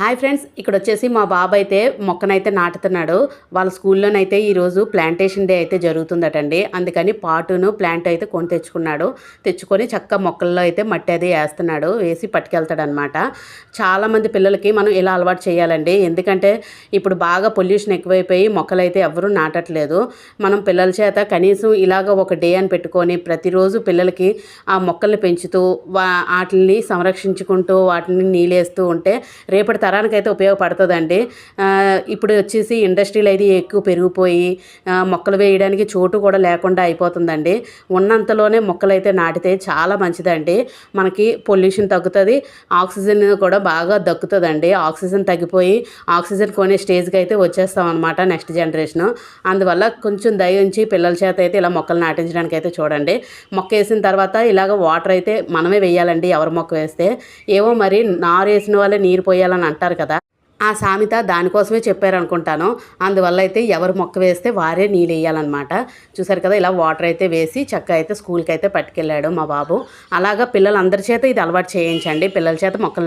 Hi friends ఇక్కడ వచ్చేసి మా బాబు అయితే మొక్కనైతే నాటుతున్నాడు. వాళ్ళ స్కూల్లోనైతే ఈరోజు ప్లాంటేషన్ డే అయితే జరుగుతుందటండి. అందుకని పాటును ప్లాంట్ అయితే కొని తెచ్చుకున్నాడు. తెచ్చుకొని చక్క మొక్కల్లో అయితే మట్టి అది వేస్తున్నాడు. వేసి పట్టుకెళ్తాడు అనమాట చాలామంది పిల్లలకి మనం ఇలా అలవాటు చేయాలండి. ఎందుకంటే ఇప్పుడు బాగా పొల్యూషన్ ఎక్కువైపోయి మొక్కలు అయితే ఎవరూ నాటట్లేదు. మనం పిల్లల చేత కనీసం ఇలాగ ఒక డే అని పెట్టుకొని ప్రతిరోజు పిల్లలకి ఆ మొక్కల్ని పెంచుతూ వాటిని సంరక్షించుకుంటూ వాటిని నీళ్ళేస్తూ ఉంటే రేపటి తరానికైతే ఉపయోగపడుతుందండి. ఇప్పుడు వచ్చేసి ఇండస్ట్రీలు అయితే ఎక్కువ పెరిగిపోయి మొక్కలు వేయడానికి చోటు కూడా లేకుండా అయిపోతుందండి. ఉన్నంతలోనే మొక్కలు అయితే నాటితే చాలా మంచిదండి. మనకి పొల్యూషన్ తగ్గుతుంది ఆక్సిజన్ కూడా బాగా దక్కుతుందండి. ఆక్సిజన్ తగ్గిపోయి ఆక్సిజన్ కొనే స్టేజ్కి అయితే వచ్చేస్తాం అనమాట నెక్స్ట్ జనరేషన్. అందువల్ల కొంచెం దయ ఉంచి పిల్లల చేత అయితే ఇలా మొక్కలు నాటించడానికి అయితే చూడండి. మొక్క వేసిన తర్వాత ఇలాగ వాటర్ అయితే మనమే వేయాలండి ఎవరి మొక్క వేస్తే. ఏవో మరి నారు వేసిన వాళ్ళే నీరు పోయాలని అంటారు కదా. ఆ సామెత దానికోసమే చెప్పారనుకుంటాను. అందువల్ల అయితే ఎవరు మొక్క వేస్తే వారే నీళ్ళు వేయాలన్నమాట. చూసారు కదా ఇలా వాటర్ అయితే వేసి చక్క అయితే స్కూల్కి అయితే పట్టుకెళ్ళాడు మా బాబు. అలాగా పిల్లలందరి చేత ఇది అలవాటు చేయించండి. పిల్లల చేత మొక్కలు